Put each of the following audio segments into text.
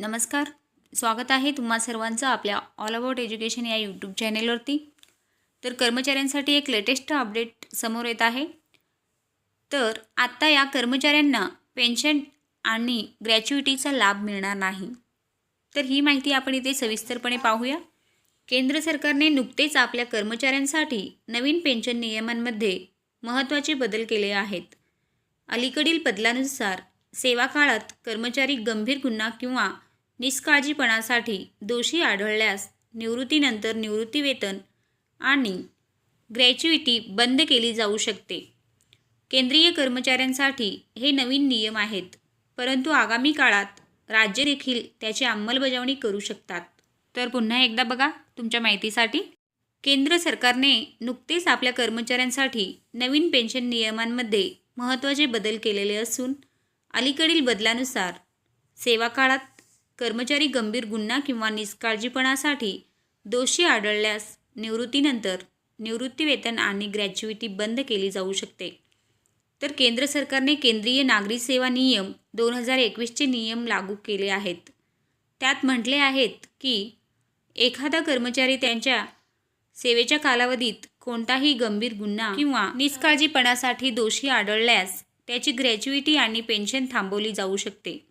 नमस्कार. स्वागत आहे तुम्हा सर्वांचं आपल्या ऑल अबाउट एज्युकेशन या यूट्यूब चॅनेलवरती तर कर्मचाऱ्यांसाठी एक लेटेस्ट अपडेट समोर येत आहे. तर आत्ता या कर्मचाऱ्यांना पेन्शन आणि ग्रॅच्युइटीचा लाभ मिळणार नाही. तर ही माहिती आपण इथे सविस्तरपणे पाहूया. केंद्र सरकारने नुकतेच आपल्या कर्मचाऱ्यांसाठी नवीन पेन्शन नियमांमध्ये महत्त्वाचे बदल केले आहेत. अलीकडील बदलानुसार सेवा काळात कर्मचारी गंभीर गुन्हा किंवा निष्काळजीपणासाठी दोषी आढळल्यास निवृत्तीनंतर निवृत्तीवेतन आणि ग्रॅच्युइटी बंद केली जाऊ शकते. केंद्रीय कर्मचाऱ्यांसाठी हे नवीन नियम आहेत परंतु आगामी काळात राज्य देखील त्याची अंमलबजावणी करू शकतात. तर पुन्हा एकदा बघा तुमच्या माहितीसाठी. केंद्र सरकारने नुकतेच आपल्या कर्मचाऱ्यांसाठी नवीन पेन्शन नियमांमध्ये महत्त्वाचे बदल केलेले असून अलीकडील बदलानुसार सेवा काळात कर्मचारी गंभीर गुन्हा किंवा निष्काळजीपणासाठी दोषी आढळल्यास निवृत्तीनंतर निवृत्तीवेतन आणि ग्रॅच्युइटी बंद केली जाऊ शकते. तर केंद्र सरकारने केंद्रीय नागरी सेवा नियम दोन हजार एकवीसचे नियम लागू केले आहेत. त्यात म्हटले आहेत की एखादा कर्मचारी त्यांच्या सेवेच्या कालावधीत कोणताही गंभीर गुन्हा किंवा निष्काळजीपणासाठी दोषी आढळल्यास त्याची ग्रॅच्युइटी आणि पेन्शन थांबवली जाऊ शकते.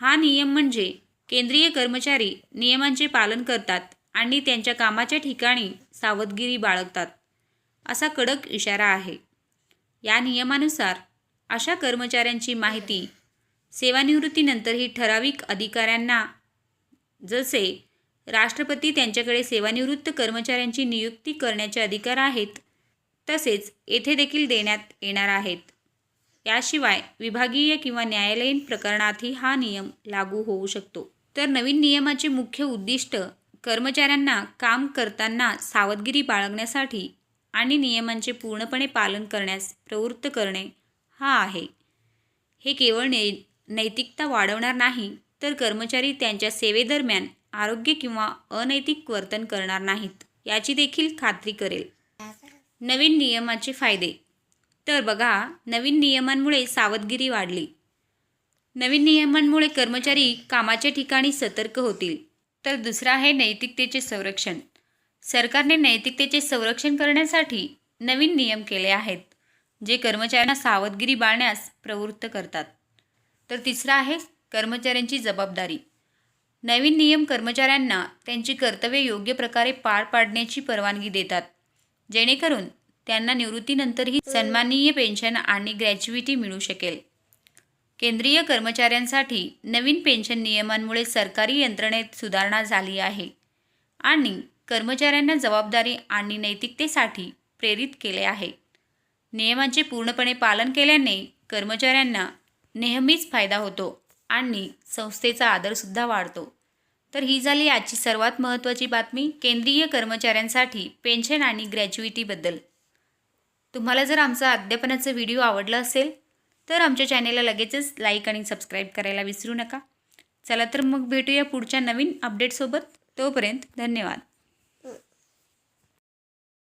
हा नियम म्हणजे केंद्रीय कर्मचारी नियमांचे पालन करतात आणि त्यांच्या कामाच्या ठिकाणी सावधगिरी बाळगतात. असा कडक इशारा आहे. या नियमानुसार अशा कर्मचाऱ्यांची माहिती सेवानिवृत्तीनंतरही ठराविक अधिकाऱ्यांना जसे राष्ट्रपती त्यांच्याकडे सेवानिवृत्त कर्मचाऱ्यांची नियुक्ती करण्याचे अधिकार आहेत तसेच येथे देखील देण्यात येणार आहेत. याशिवाय विभागीय किंवा न्यायालयीन प्रकरणातही हा नियम लागू होऊ शकतो. तर नवीन नियमाचे मुख्य उद्दिष्ट कर्मचाऱ्यांना काम करताना सावधगिरी बाळगण्यासाठी आणि नियमांचे पूर्णपणे पालन करण्यास प्रवृत्त करणे हा आहे. हे केवळ नै नैतिकता वाढवणार नाही तर कर्मचारी त्यांच्या सेवेदरम्यान आरोग्य किंवा अनैतिक वर्तन करणार नाहीत याची देखील खात्री करेल. नवीन नियमाचे फायदे तर बघा नवीन नियमांमुळे सावधगिरी वाढली. नवीन नियमांमुळे कर्मचारी कामाच्या ठिकाणी सतर्क होतील. तर दुसरा आहे नैतिकतेचे संरक्षण. सरकारने नैतिकतेचे संरक्षण करण्यासाठी नवीन नियम केले आहेत जे कर्मचाऱ्यांना सावधगिरी बाळण्यास प्रवृत्त करतात. तर तिसरा आहे कर्मचाऱ्यांची जबाबदारी. नवीन नियम कर्मचाऱ्यांना त्यांची कर्तव्ये योग्य प्रकारे पार पाडण्याची परवानगी देतात जेणेकरून त्यांना निवृत्तीनंतरही सन्माननीय पेन्शन आणि ग्रॅच्युइटी मिळू शकेल. केंद्रीय कर्मचाऱ्यांसाठी नवीन पेन्शन नियमांमुळे सरकारी यंत्रणेत सुधारणा झाली आहे आणि कर्मचाऱ्यांना जबाबदारी आणि नैतिकतेसाठी प्रेरित केले आहे. नियमांचे पूर्णपणे पालन केल्याने कर्मचाऱ्यांना नेहमीच फायदा होतो आणि संस्थेचा आदरसुद्धा वाढतो. तर ही झाली आजची सर्वात महत्त्वाची बातमी. केंद्रीय कर्मचाऱ्यांसाठी पेन्शन आणि ग्रॅच्युइटीबद्दल तुम्हाला जर आमचा अध्यापनाचा व्हिडिओ आवडला असेल तर आमच्या चॅनेलला लगेचच लाईक आणि सबस्क्राईब करायला विसरू नका. चला तर मग भेटूया पुढच्या नवीन अपडेटसोबत तोपर्यंत धन्यवाद.